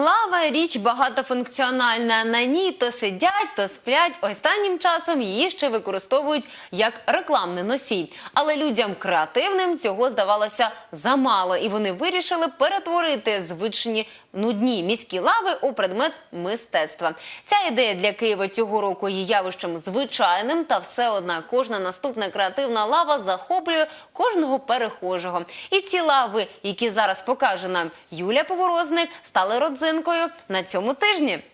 Лава річ багатофункціональна. На ній то сидять, то сплять. Останнім часом її ще використовують як рекламний носій. Але людям креативним цього здавалося замало, і вони вирішили перетворити звичні нудні міські лави у предмет мистецтва. Ця ідея для Києва цього року є явищем звичайним, та все одна кожна наступна креативна лава захоплює кожного перехожого. І ці лави, які зараз покаже нам Юлія Поворозник, стали родзинкою на цьому тижні.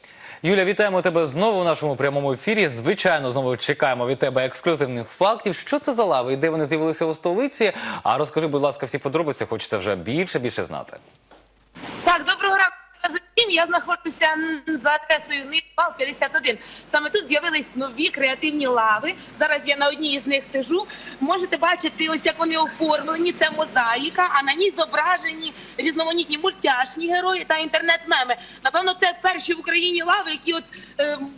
Юля, вітаємо тебе знову в нашому прямому ефірі. Звичайно, знову чекаємо від тебе ексклюзивних фактів. Що це за лави і де вони з'явилися у столиці? А розкажи, будь ласка, всі подробиці. Хочеться вже більше більше знати. Так, доброго ранку. Всім. Я знаходжуся за адресою Нивал 51. Саме тут з'явились нові креативні лави. Зараз я на одній із них сижу. Можете бачити, ось як вони оформлені. Це мозаїка, а на ній зображені різноманітні мультяшні герої та інтернет-меми. Напевно, це перші в Україні лави, які от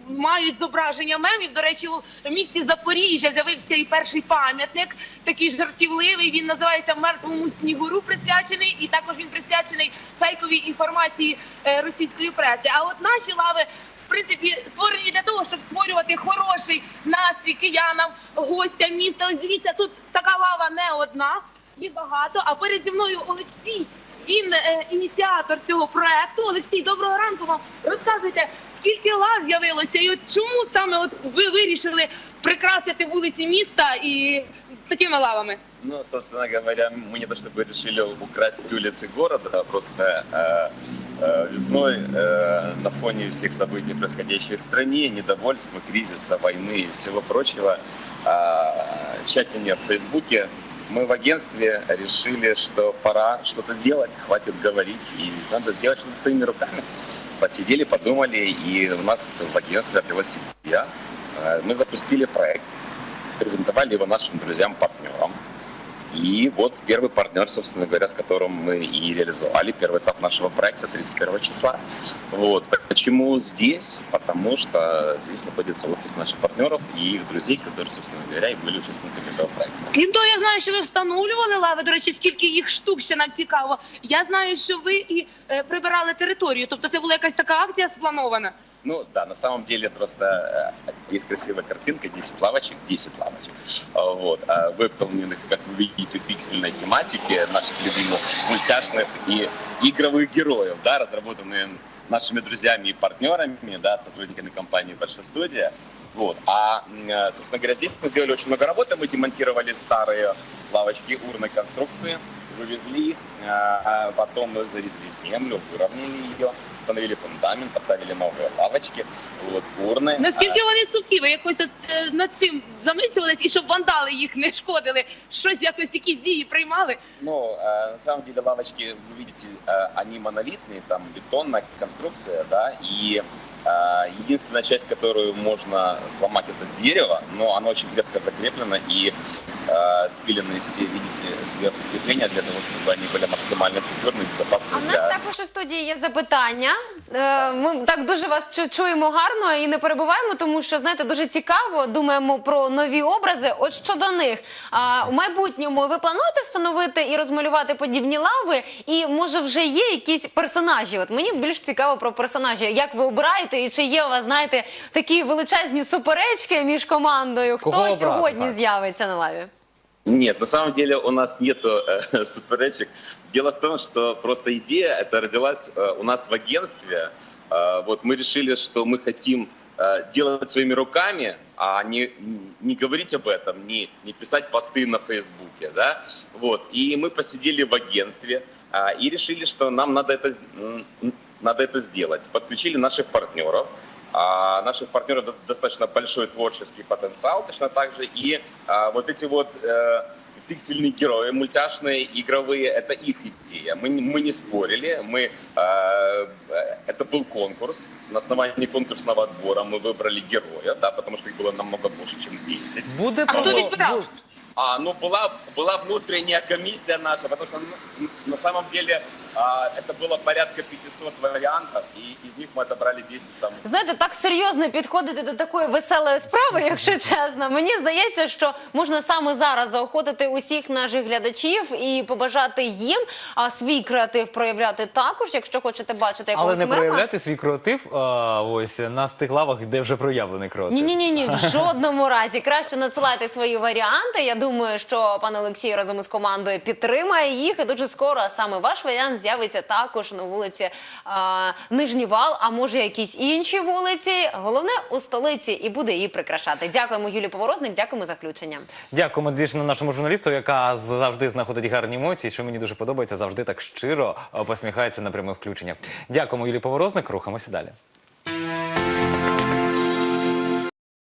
мають зображення мемів. До речі, у місті Запоріжжя з'явився і перший пам'ятник, такий жартівливий. Він називається мертвому снігуру присвячений, і також він присвячений фейковій інформації е, російської преси. А от наші лави. В принципі, створені для того, щоб створювати хороший настрій киянам, гостям міста. Ось дивіться, тут така лава не одна, їх багато. А перед зі мною Олексій. Він е, ініціатор цього проекту. Олексій, доброго ранку вам. Розказуйте, скільки лав з'явилося, і от чому саме от ви вирішили прикрасити вулиці міста і такими лавами? Ну, собственно говоря, мы не то чтобы решили украсить улицы города, а просто э, э, весной э, на фоне всех событий, происходящих в стране, недовольства, кризиса, войны и всего прочего, э, чатине в Фейсбуке, мы в агентстве решили, что пора что-то делать, хватит говорить, и надо сделать что-то своими руками. Посидели, подумали, и у нас в агентстве родилась идея. Э, Мы запустили проект, презентовали его нашим друзьям-партнерам. И вот первый партнер, собственно говоря, с которым мы и реализовали первый этап нашего проекта 31 числа. Вот. Почему здесь? Потому что здесь находится офис наших партнеров и их друзей, которые, собственно говоря, и были участниками этого проекта. Крім того, я знаю, що ви встановлювали лави. До речі, скільки їх штук ще нам цікаво. Я знаю, що ви і е, прибирали територію. Тобто це була якась така акція спланована. Ну да, на самом деле просто э, есть красивая картинка, 10 лавочек, 10 лавочек, А, вот, а, выполненных, как вы видите, в пиксельной тематике наших любимых мультяшных и игровых героев, да, разработанные нашими друзьями и партнерами, да, сотрудниками компании «Большая студия». Вот. А, э, собственно говоря, здесь мы сделали очень много работы. Мы демонтировали старые лавочки урной конструкции, вывезли их, а, а потом мы завезли землю, выровняли ее, установили фундамент, поставили новые лавочки, вот, урны. Наскільки вони цупкі? Ви якось от е, над цим замислювались, і щоб вандали їх не шкодили, щось якось якісь дії приймали. Ну, э, на самом деле лавочки, вы видите, э, они монолитные, там бетонная конструкция, да, и э, единственная часть, которую можно сломать, это дерево, но оно очень крепко закреплено и э, спилены все, видите, сверху крепления для того, чтобы они были максимально секьюрны и безопасны А в нас для також у студії є запитання. Е, Ми так дуже вас чу- чуємо гарно і не перебуваємо, тому що знаєте, дуже цікаво. Думаємо про нові образи. От щодо них, а у майбутньому ви плануєте встановити і розмалювати подібні лави? І може вже є якісь персонажі? От мені більш цікаво про персонажі. Як ви обираєте, і чи є у вас знаєте такі величезні суперечки між командою? Хто Кого обрати, сьогодні так? з'явиться на лаві? Нет, на самом деле у нас нету э, суперечек. Дело в том, что просто идея это родилась э, у нас в агентстве. Э, вот мы решили, что мы хотим э, делать своими руками, а не, не говорить об этом, не, не писать посты на Фейсбуке, да. Вот. И мы посидели в агентстве э, и решили, что нам надо это, с- м, надо это сделать. Подключили наших партнеров. А наших партнеров до- достаточно большой творческий потенциал, точно так же. И а, вот эти вот э, пиксельные герои, мультяшные, игровые, это их идея. Мы, не- мы не спорили, мы, э, э, это был конкурс. На основании конкурсного отбора мы выбрали героя, да, потому что их было намного больше, чем 10. Буде А відбирав? бу- А, ну была, была внутренняя комиссия наша, потому что ну, на самом деле А, Это было порядка 500 вариантов, и из них мы отобрали 10 самых Знаєте, так серйозно підходити до такої веселої справи, якщо чесно. Мені здається, що можна саме зараз заохотити усіх наших глядачів і побажати їм а, свій креатив проявляти також, якщо хочете бачити Але якогось не мема. проявляти свій креатив а, ось на тих лавах, де вже проявлений креатив. Ні, ні, ні, ні, в жодному разі. Краще надсилайте свої варіанти. Я думаю, що пан Олексій разом із командою підтримає їх. І дуже скоро саме ваш варіант з'явиться також на вулиці а, Нижній Вал, а може якісь інші вулиці. Головне у столиці і буде її прикрашати. Дякуємо, Юлі Поворозник. Дякуємо за включення. Дякуємо дійсно нашому журналісту, яка завжди знаходить гарні емоції, що мені дуже подобається, завжди так щиро посміхається на пряме включення. Дякуємо, Юлі Поворозник. Рухаємося далі.